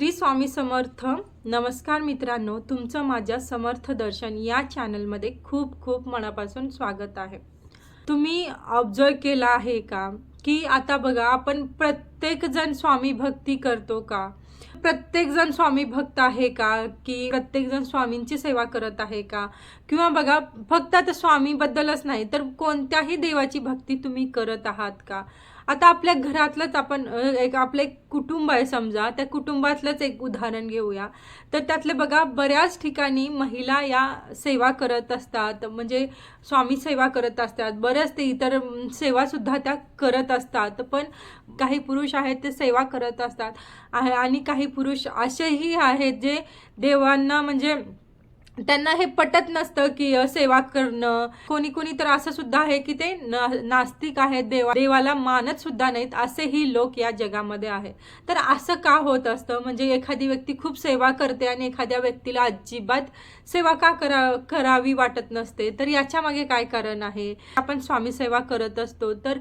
श्री स्वामी समर्थ. नमस्कार मित्रांनो तुमचं माझ्या समर्थ दर्शन या चॅनलमध्ये खूप खूप मनापासून स्वागत आहे. तुम्ही ऑब्झर्व केला आहे का? की आता बघा आपण प्रत्येकजण स्वामी भक्ती करतो का? प्रत्येकजण स्वामी भक्त आहे का? की प्रत्येकजण स्वामींची सेवा करत आहे का? किंवा बघा फक्त आता स्वामीबद्दलच नाही तर कोणत्याही देवाची भक्ती तुम्ही करत आहात का? आता आपल्या घरातलंच आपण एक आपलं एक कुटुंब आहे समजा त्या कुटुंबातलंच एक उदाहरण घेऊया. तर त्यातले बघा बऱ्याच ठिकाणी महिला या सेवा करत असतात म्हणजे स्वामी सेवा करत असतात बऱ्याच ते इतर सेवासुद्धा त्या करत असतात पण काही पुरुष आहेत ते सेवा करत असतात. आहे आणि काही पुरुष असेही आहेत जे देवांना म्हणजे त्यांना हे पटत नसतं की सेवा करणं. कोणी कोणी तर असं सुद्धा आहे की ते नास्तिक आहेत देवा देवाला मानत सुद्धा नाहीत असेही लोक या जगामध्ये आहेत. तर असं का होत असतं? म्हणजे एखादी व्यक्ती खूप सेवा करते आणि एखाद्या व्यक्तीला अजिबात सेवा का करा करावी वाटत नसते? तर याच्या मागे काय कारण आहे? आपण स्वामी सेवा करत असतो तर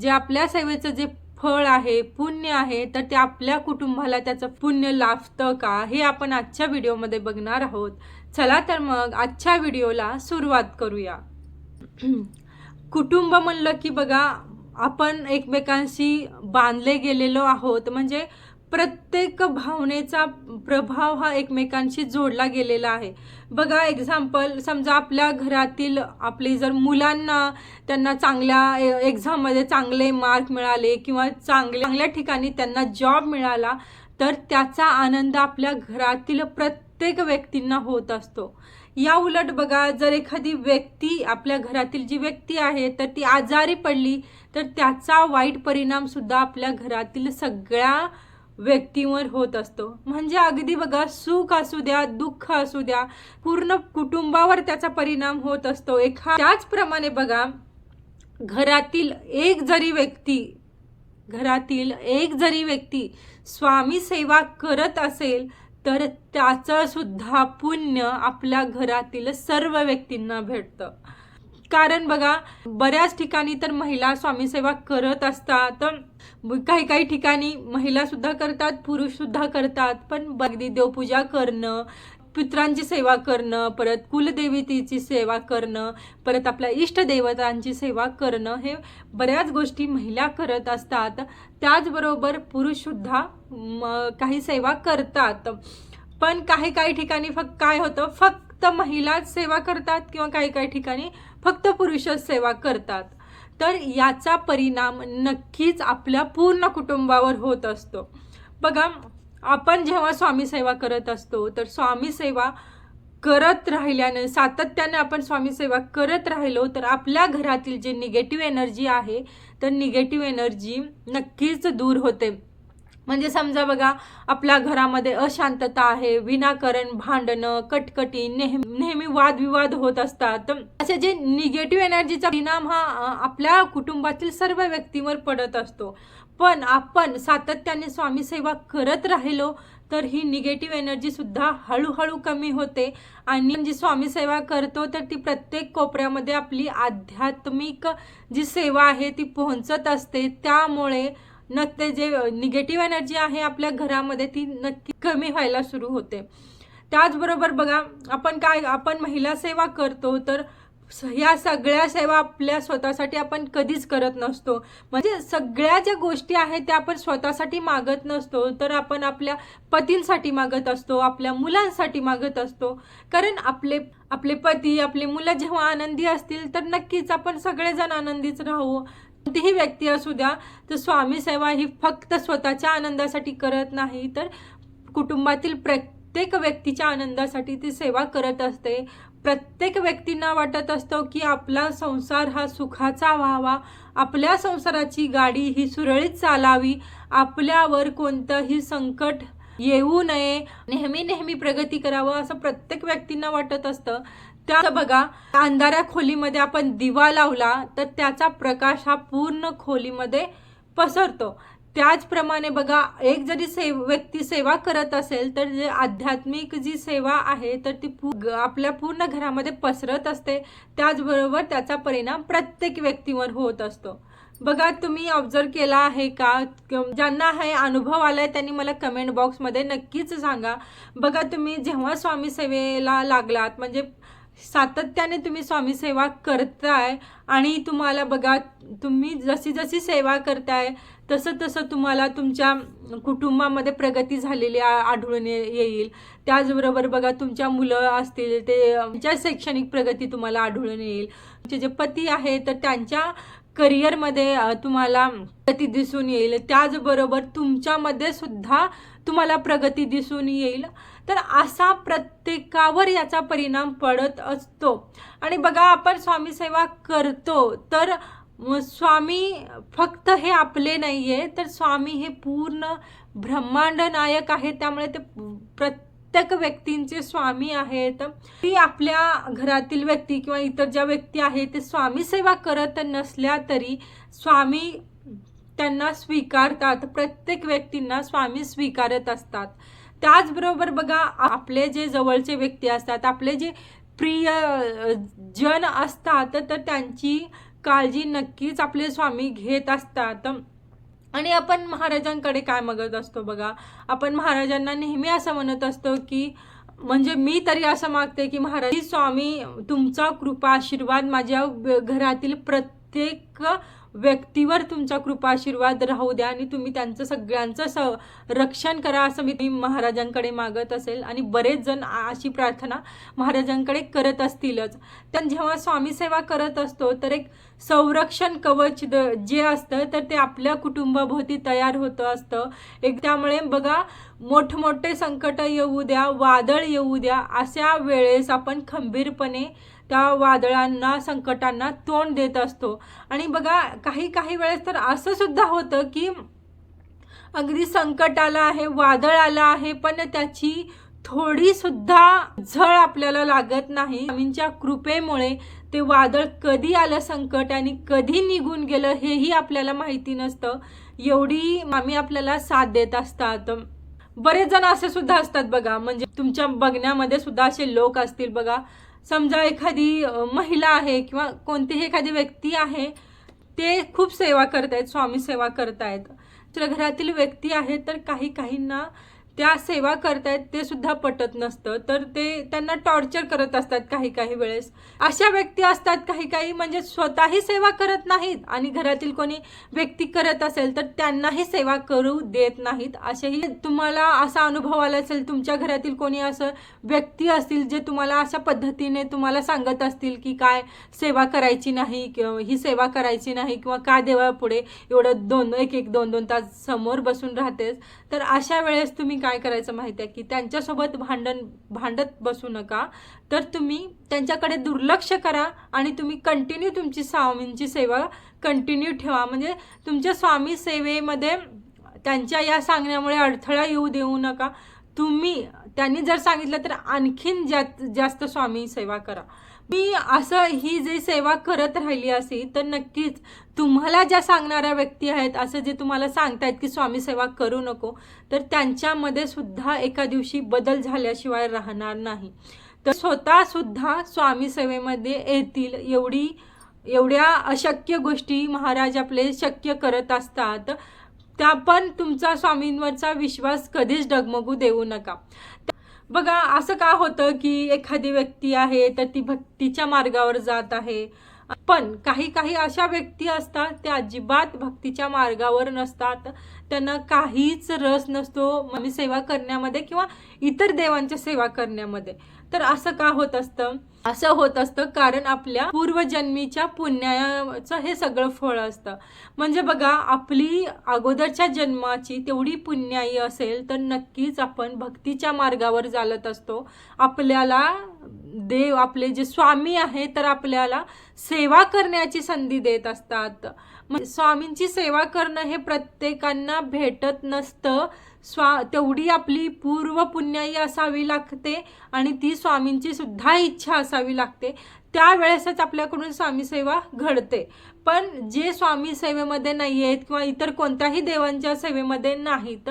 जे आपल्या सेवेचं जे फळ आहे पुण्य आहे तर ते आपल्या कुटुंबाला त्याचं पुण्य लाभतं का? हे आपण आजच्या व्हिडिओमध्ये बघणार आहोत. चला तर मग आजच्या व्हिडिओला सुरुवात करूया. कुटुंब म्हणलं की बघा आपण एकमेकांशी बांधले गेलेलो आहोत. म्हणजे प्रत्येक भावनेचा प्रभाव हा एकमेकांशी जोडला गेलेला आहे. बघा एक्झाम्पल समजा आपल्या घरातील आपले जर मुलांना त्यांना चांगल्या एक्झाममध्ये चांगले मार्क मिळाले किंवा चांगल्या चांगल्या ठिकाणी त्यांना जॉब मिळाला तर त्याचा आनंद आपल्या घरातील प्रत्येक व्यक्तींना होत असतो. या उलट बघा जर एखादी व्यक्ती आपल्या घरातील जी व्यक्ती आहे तर ती आजारी पडली तर त्याचा वाईट परिणामसुद्धा आपल्या घरातील सगळ्या व्यक्तींवर होत असतो. म्हणजे अगदी बघा सुख असू द्या दुःख असू द्या पूर्ण कुटुंबावर त्याचा परिणाम होत असतो. एखा त्याचप्रमाणे बघा घरातील एक जरी व्यक्ती घरातील एक जरी व्यक्ती स्वामी सेवा करत असेल तर त्याचं सुद्धा पुण्य आपल्या घरातील सर्व व्यक्तींना भेटतं. कारण बघा बऱ्याच ठिकाणी तर महिला स्वामी सेवा करत असतात काही काही ठिकाणी महिला सुद्धा करतात पुरुष सुद्धा करतात पण अगदी देवपूजा करणं पित्रांची सेवा करणं परत कुलदेवतेची सेवा करणं परत आपल्या इष्टदेवतांची सेवा करणं हे बऱ्याच गोष्टी महिला करत असतात. त्याचबरोबर पुरुषसुद्धा म, काही सेवा करतात. पण काही काही ठिकाणी फक्त काय होतं फक्त महिलाच सेवा करतात किंवा काही काही ठिकाणी फक्त पुरुषच सेवा करतात. तर याचा परिणाम नक्कीच आपल्या पूर्ण कुटुंबावर होत असतो. बघा आपण जेव्हा स्वामी सेवा करत असतो तर स्वामी सेवा करत राहिल्याने सातत्याने आपण स्वामी सेवा करत राहिलो तर आपल्या घरातील जे निगेटिव्ह एनर्जी आहे तर निगेटिव्ह एनर्जी नक्कीच दूर होते. म्हणजे समजा बघा आपल्या घरामध्ये अशांतता आहे विनाकारण भांडणं कटकटी नेहमी नेहमी वादविवाद होत असतात. असे जे निगेटिव्ह एनर्जीचा परिणाम हा आपल्या कुटुंबातील सर्व व्यक्तींवर पडत असतो. पण आपण सातत्याने स्वामी सेवा करत राहिलो तर ही निगेटिव्ह एनर्जी सुद्धा हळूहळू कमी होते. आणि जी स्वामी सेवा करतो तर ती प्रत्येक कोपऱ्यामध्ये आपली आध्यात्मिक जी सेवा आहे ती पोहोचत असते. त्यामुळे नक्की जे निगेटिव्ह एनर्जी आहे आपल्या घरामध्ये ती नक्की कमी व्हायला सुरू होते. त्याचबरोबर बघा आपण काय आपण महिला सेवा करतो तर ह्या सगळ्या सेवा आपल्या स्वतःसाठी आपण कधीच करत नसतो. म्हणजे सगळ्या ज्या गोष्टी आहेत त्या आपण स्वतःसाठी मागत नसतो तर आपण आपल्या पतींसाठी मागत असतो आपल्या मुलांसाठी मागत असतो. कारण आपले आपले पती आपले मुलं जेव्हा आनंदी असतील तर नक्कीच आपण सगळेजण आनंदीच राहू. कोणतीही व्यक्ती असू द्या तर स्वामी सेवा ही फक्त स्वतःच्या आनंदासाठी करत नाही तर कुटुंबातील प्रत्येक व्यक्तीच्या आनंदासाठी ती सेवा करत असते. प्रत्येक व्यक्तींना वाटत असतो की आपला संसार हा सुखाचा व्हावा आपल्या संसाराची गाडी ही सुरळीत चालावी आपल्यावर कोणतंही संकट येऊ नये. नेहमी नेहमी प्रगती करावं असं प्रत्येक व्यक्तींना वाटत असतं. त्या बघा अंधाऱ्या खोलीमध्ये आपण दिवा लावला तर त्याचा प्रकाश हा पूर्ण खोलीमध्ये पसरतो. त्याचप्रमाणे बघा एक जरी से व्यक्ती सेवा करत असेल तर जे आध्यात्मिक जी सेवा आहे तर ती पू ग- आपल्या पूर्ण घरामध्ये पसरत असते. त्याचबरोबर त्याचा परिणाम प्रत्येक व्यक्तीवर होत असतो. बघा तुम्ही ऑब्झर्व केला आहे का? ज्यांना हे अनुभव आलाय त्यांनी मला कमेंट बॉक्समध्ये नक्कीच सांगा. बघा तुम्ही जेव्हा स्वामी सेवेला लागलात म्हणजे सातत्याने तुम्ही स्वामी सेवा करताय आणि तुम्हाला बघा तुम्ही जशी जशी सेवा करताय तसं तसं तुम्हाला तुमच्या कुटुंबामध्ये प्रगती झालेली आढळून येईल. त्याचबरोबर बघा तुमच्या मुलं असतील ते त्यांच्या शैक्षणिक प्रगती तुम्हाला आढळून येईल. तुमचे जे पती आहे तर त्यांच्या करिअरमध्ये तुम्हाला प्रगती दिसून येईल. त्याचबरोबर तुमच्यामध्ये सुद्धा तुम्हाला प्रगती दिसून येईल. तर असा प्रत्येकावर याचा परिणाम पडत असतो. आणि बघा आपण स्वामी सेवा करतो तर स्वामी फक्त हे आपले नाही आहे तर स्वामी हे पूर्ण ब्रह्मांड नायक आहे त्यामुळे ते प्रत्येक व्यक्तींचे स्वामी आहेत. ती आपल्या घरातील व्यक्ती किंवा इतर ज्या व्यक्ती आहेत ते स्वामी सेवा करत नसल्या तरी स्वामी त्यांना स्वीकारतात. प्रत्येक व्यक्तींना स्वामी स्वीकारत असतात. त्याचबरोबर बघा आपले जे जवळचे व्यक्ती असतात आपले जे प्रिय जन असतात तर त्यांची काळजी नक्कीच आपले स्वामी घेत असतात. आणि आपण महाराजांकडे काय मागत असतो बघा? आपण महाराजांना नेहमी असं म्हणत असतो की म्हणजे मी तरी असं मागते की महाराज स्वामी तुमचा कृपा आशीर्वाद माझ्या घरातील प्रत्येक व्यक्तीवर तुमचा कृपा आशीर्वाद राहू द्या आणि तुम्ही त्यांचं सगळ्यांचं स रक्षण करा असं मी तुम्ही महाराजांकडे मागत असेल. आणि बरेच जण अशी प्रार्थना महाराजांकडे करत असतीलच. तर जेव्हा स्वामी सेवा करत असतो तर एक संरक्षण कवच द- जे असतं तर ते आपल्या कुटुंबाभोवती तयार होतं असतं. एक त्यामुळे बघा मोठमोठे संकट येऊ द्या वादळ येऊ द्या अशा वेळेस आपण खंबीरपणे त्या वादळांना संकटांना तोंड देत असतो. आणि बघा काही काही वेळेस तर असं सुद्धा होतं की अगदी संकट आलं आहे वादळ आलं आहे पण त्याची थोडी सुद्धा झळ आपल्याला लागत नाही. स्वामींच्या कृपेमुळे ते वादळ कधी आलं संकट आणि कधी निघून गेलं हेही आपल्याला माहिती नसतं. एवढी मामी आपल्याला साथ देत असतात. बरेच जण असे सुद्धा असतात बघा. म्हणजे तुमच्या बघण्यामध्ये सुद्धा असे लोक असतील बघा. समजा एखादी महिला आहे किंवा कोणतीही एखादी व्यक्ती आहे ते खूप सेवा करतायत स्वामी सेवा करतायत. तर घरातील व्यक्ती आहेत तर काही काहींना त्या सेवा करतायत ते सुद्धा पटत नसतं. तर ते त्यांना टॉर्चर करत असतात काही काही वेळेस. अशा व्यक्ती असतात काही काही म्हणजे स्वतःही सेवा करत नाहीत आणि घरातील कोणी व्यक्ती करत असेल तर त्यांनाही सेवा करू देत नाहीत. असेही तुम्हाला असा अनुभव आला असेल तुमच्या घरातील कोणी असं व्यक्ती असतील जे तुम्हाला अशा पद्धतीने तुम्हाला सांगत असतील की काय सेवा करायची नाही किंवा ही सेवा करायची नाही किंवा का देवापुढे एवढं दोन एक एक दोन दोन तास समोर बसून राहतेस तर अशा वेळेस तुम्ही काय करायचं माहिती आहे की त्यांच्यासोबत भांडण भांडत बसू नका. तर तुम्ही त्यांच्याकडे दुर्लक्ष करा आणि तुम्ही कंटिन्यू तुमची स्वामींची सेवा कंटिन्यू ठेवा. म्हणजे तुमच्या स्वामी सेवेमध्ये त्यांच्या या सांगण्यामुळे अडथळा येऊ देऊ नका. तुम्ही त्यांनी जर सांगितलं तर आणखीन जास्त जास्त स्वामी सेवा करा. मी असं ही जी सेवा करत राहिली असेल तर नक्कीच तुम्हाला ज्या सांगणाऱ्या व्यक्ती आहेत असं जे तुम्हाला सांगतायत की स्वामी सेवा करू नको तर त्यांच्यामध्ये सुद्धा एका दिवशी बदल झाल्याशिवाय राहणार नाही. तर स्वतः सुद्धा स्वामी सेवेमध्ये येतील एवढी एवढ्या अशक्य गोष्टी महाराज आपले शक्य करत असतात. त्या पण तुमचा स्वामींवरचा विश्वास कधीच डगमगू देऊ नका. बघा असं का होतं की एखादी व्यक्ती आहे तर ती भक्तीच्या मार्गावर जात आहे? पण काही काही अशा व्यक्ती असतात त्या अजिबात भक्तीच्या मार्गावर नसतात. त्यांना काहीच रस नसतो सेवा करण्यामध्ये किंवा इतर देवांच्या सेवा करण्यामध्ये. तर असं का होत असतं? असं होत असतं कारण आपल्या पूर्वजन्मीच्या पुण्याचं हे सगळं फळ असतं. म्हणजे बघा आपली अगोदरच्या जन्माची तेवढी पुण्याई असेल तर नक्कीच आपण भक्तीच्या मार्गावर चालत असतो. आपल्याला देव आपले जे स्वामी आहे तर आपल्याला सेवा करण्याची संधी देत असतात. म्हणजे स्वामींची सेवा करणं हे प्रत्येकांना भेटत नसतं. स्वा तेवढी आपली पूर्व पुण्याई असावी लागते आणि ती स्वामींची सुद्धा इच्छा असावी लागते. त्यावेळेसच आपल्याकडून स्वामी सेवा घडते. पण जे स्वामी सेवेमध्ये नाही आहेत किंवा इतर कोणत्याही देवांच्या सेवेमध्ये नाहीत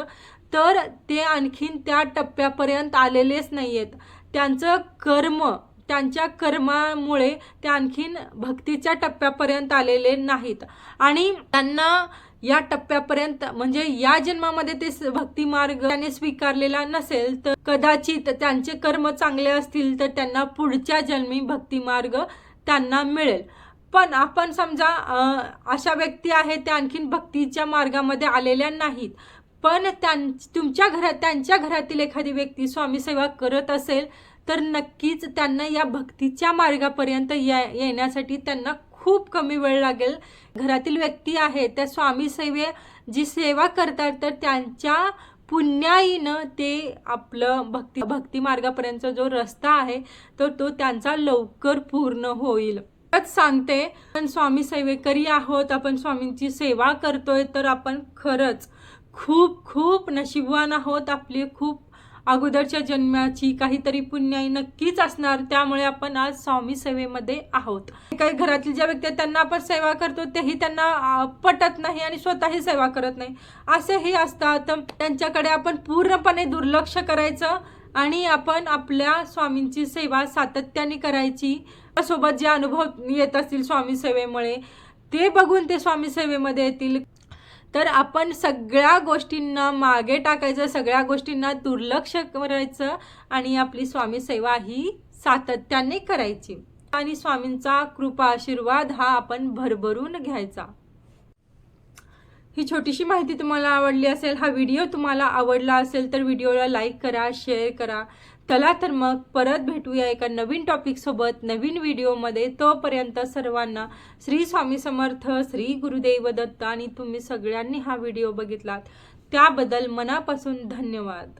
तर ते आणखीन त्या टप्प्यापर्यंत आलेलेच नाही आहेत त्यांचं कर्म त्यांच्या कर्मामुळे ते आणखीन भक्तीच्या टप्प्यापर्यंत आलेले नाहीत. आणि त्यांना या टप्प्यापर्यंत म्हणजे या जन्मामध्ये ते भक्ती मार्ग त्याने स्वीकारलेला नसेल तर कदाचित त्यांचे कर्म चांगले असतील तर त्यांना पुढच्या जन्मी भक्ती मार्ग त्यांना मिळेल. पण आपण समजा अशा व्यक्ती आहेत त्या आणखीन भक्तीच्या मार्गामध्ये आलेल्या नाहीत. पण त्यां तुमच्या घरात त्यांच्या घरातील एखादी व्यक्ती स्वामी सेवा करत असेल तर नक्कीच त्यांना या भक्तीच्या मार्गापर्यंत या येण्यासाठी त्यांना खूप कमी वेळ लागेल. घरातील व्यक्ती आहेत त्या स्वामी सेवे जी सेवा करतात तर त्यांच्या पुण्याईनं ते आपलं भक्ती भक्ती मार्गापर्यंत जो रस्ता आहे तर तो त्यांचा लवकर पूर्ण होईल. सांगते आपण स्वामी सेवेकरी आहोत आपण स्वामींची सेवा करतोय तर आपण खरंच खूप खूप नशीबवान आहोत आपली खूप अगोदरच्या जन्माची काहीतरी पुण्याई नक्कीच असणार त्यामुळे आपण आज स्वामी सेवेमध्ये आहोत. काही घरातील ज्या व्यक्ती त्यांना आपण सेवा करतो तेही त्यांना पटत नाही आणि स्वतःही सेवा करत नाही. असेही असतात त्यांच्याकडे आपण पूर्णपणे दुर्लक्ष करायचं आणि आपण आपल्या स्वामींची सेवा सातत्याने करायची. सोबत जे अनुभव येत असतील स्वामी सेवेमुळे ते बघून ते स्वामी सेवेमध्ये येतील. तर आपण सगळ्या गोष्टींना मागे टाकायचं सगळ्या गोष्टींना दुर्लक्ष करायचं आणि आपली स्वामी सेवा ही सातत्याने करायची. आणि स्वामींचा कृपा आशीर्वाद हा आपण भरभरून घ्यायचा. ही छोटीशी माहिती तुम्हाला आवडली असेल हा व्हिडिओ तुम्हाला आवडला असेल तर व्हिडिओला लाईक करा शेअर करा. चला तर मग परत भेटूया एका नवीन टॉपिकसोबत नवीन व्हिडिओमध्ये. तोपर्यंत सर्वांना श्री स्वामी समर्थ श्री गुरुदेव दत्त आणि तुम्ही सगळ्यांनी हा व्हिडिओ बघितलात. त्याबद्दल मनापासून धन्यवाद.